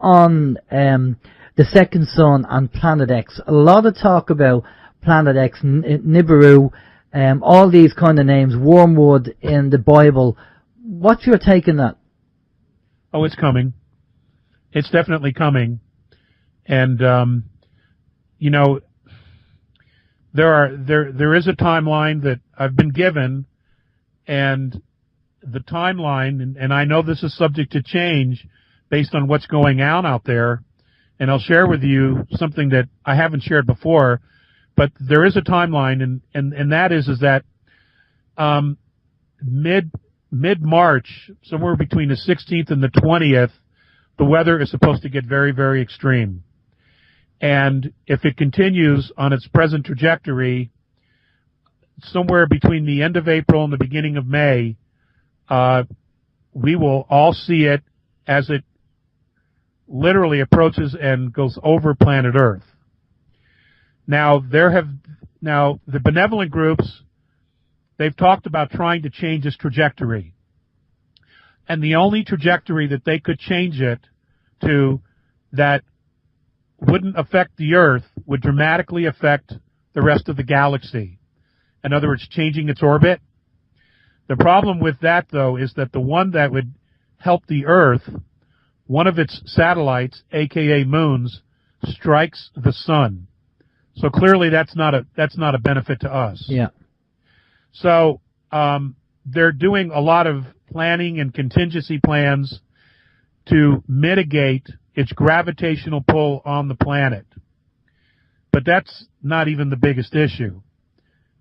on um, the second son and Planet X. A lot of talk about Planet X, N- Nibiru, um, all these kind of names, Wormwood in the Bible. What's your take on that? Oh, it's coming. It's definitely coming. And, um, you know, there are, there, there is a timeline that I've been given and the timeline, and, and I know this is subject to change based on what's going on out there. And I'll share with you something that I haven't shared before, but there is a timeline and, and, and that is, is that, um, mid, mid March, somewhere between the 16th and the 20th, the weather is supposed to get very, very extreme. And if it continues on its present trajectory, somewhere between the end of April and the beginning of May, uh, we will all see it as it literally approaches and goes over planet Earth. Now there have now the benevolent groups they've talked about trying to change this trajectory. And the only trajectory that they could change it to that wouldn't affect the Earth would dramatically affect the rest of the galaxy. In other words, changing its orbit. The problem with that though is that the one that would help the Earth, one of its satellites, aka moons, strikes the sun. So clearly that's not a, that's not a benefit to us. Yeah. So, um, they're doing a lot of planning and contingency plans to mitigate its gravitational pull on the planet. But that's not even the biggest issue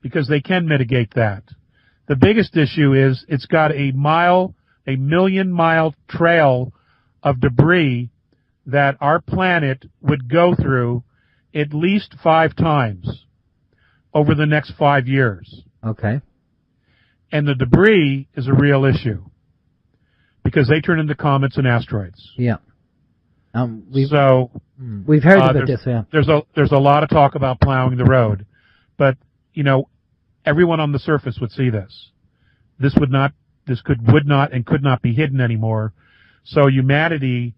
because they can mitigate that. The biggest issue is it's got a mile, a million mile trail of debris that our planet would go through at least five times over the next five years. Okay. And the debris is a real issue because they turn into comets and asteroids. Yeah. Um, we've so we've heard uh, about this. Yeah. there's a there's a lot of talk about plowing the road, but you know, everyone on the surface would see this. This would not this could would not and could not be hidden anymore. So humanity,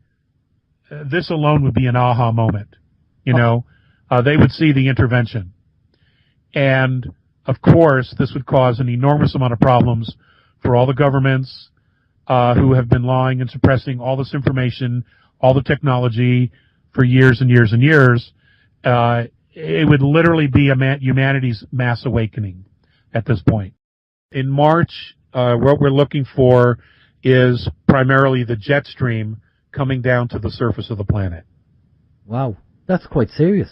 uh, this alone would be an aha moment. You know, uh, they would see the intervention, and of course, this would cause an enormous amount of problems for all the governments uh, who have been lying and suppressing all this information, all the technology for years and years and years. Uh, it would literally be a man- humanity's mass awakening at this point. In March, uh, what we're looking for is primarily the jet stream coming down to the surface of the planet. Wow. That's quite serious.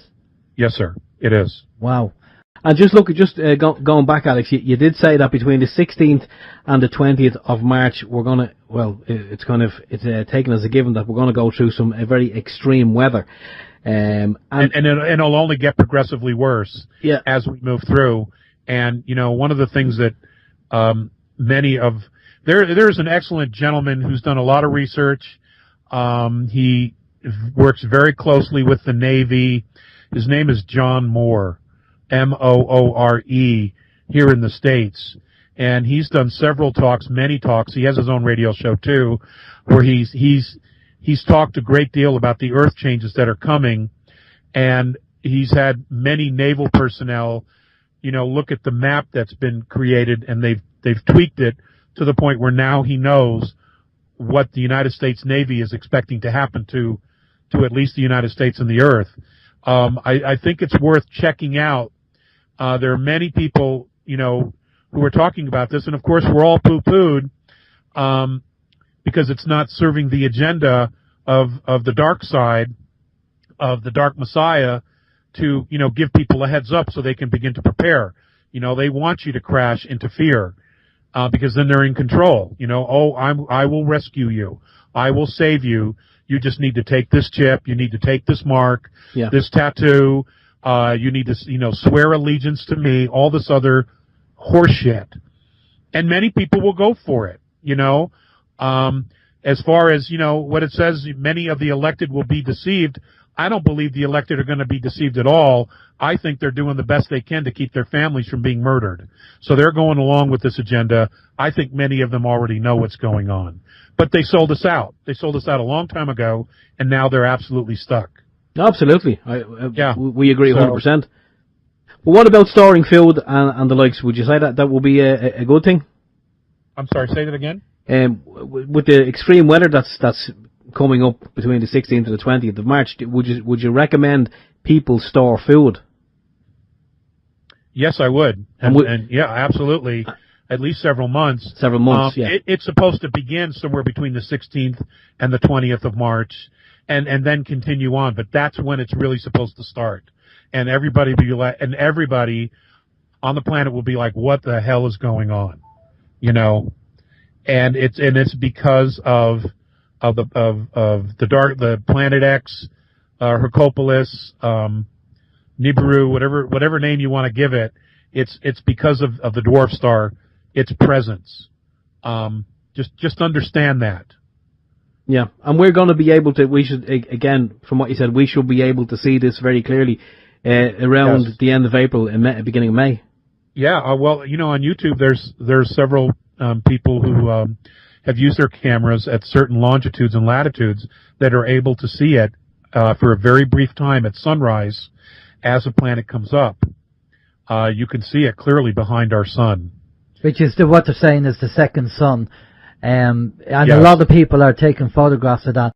Yes, sir. It is. Wow. And just look, just uh, go, going back, Alex, you, you did say that between the 16th and the 20th of March, we're gonna, well, i- it's kind of, it's uh, taken as a given that we're gonna go through some uh, very extreme weather. Um, and, and, and, it, it'll only get progressively worse Yeah. as we move through. And you know, one of the things that um, many of there there's an excellent gentleman who's done a lot of research. Um, he works very closely with the Navy. His name is John Moore, M O O R E, here in the states. And he's done several talks, many talks. He has his own radio show too, where he's he's he's talked a great deal about the earth changes that are coming and he's had many naval personnel you know look at the map that's been created and they've they've tweaked it to the point where now he knows what the United States Navy is expecting to happen to to at least the United States and the earth. Um, I, I think it's worth checking out. Uh, there are many people you know who are talking about this and of course we're all poo-pooed um, because it's not serving the agenda of of the dark side of the dark messiah to you know give people a heads up so they can begin to prepare. You know they want you to crash into fear uh, because then they're in control. You know oh i'm i will rescue you. I will save you. You just need to take this chip. You need to take this mark Yeah. this tattoo. Uh, you need to you know swear allegiance to me all this other horseshit. And many people will go for it you know? Um, as far as you know what it says many of the elected will be deceived. I don't believe the elected are going to be deceived at all. I think they're doing the best they can to keep their families from being murdered. So they're going along with this agenda. I think many of them already know what's going on. But they sold us out. They sold us out a long time ago, and now they're absolutely stuck. Absolutely. I, uh, Yeah. we agree So- 100%. But what about storing food and, and the likes? Would you say that that will be a, a- a good thing? I'm sorry, say that again? Um, with the extreme weather that's that's coming up between the 16th and the 20th of March, would you would you recommend people store food? Yes, I would. And And, would- and yeah, absolutely. At least several months. Several months, Um, yeah. It, it's supposed to begin somewhere between the 16th and the 20th of March, and and then continue on. But that's when it's really supposed to start, and everybody be like, and everybody on the planet will be like, "What the hell is going on?" You know, and it's and it's because of of the of of the dark the Planet X, uh, Hercopolis, um, Nibiru, whatever whatever name you want to give it. It's it's because of of the dwarf star its presence. Um, just just understand that. Yeah, and we're going to be able to. We should again, from what you said, we should be able to see this very clearly uh, around Yes. the end of April and beginning of May. Yeah, uh, well, you know, on YouTube, there's there's several um, people who um, have used their cameras at certain longitudes and latitudes that are able to see it uh, for a very brief time at sunrise as a planet comes up. Uh, you can see it clearly behind our sun. which is the, what they're saying is the second sun. Um, and a lot of people are taking photographs of that.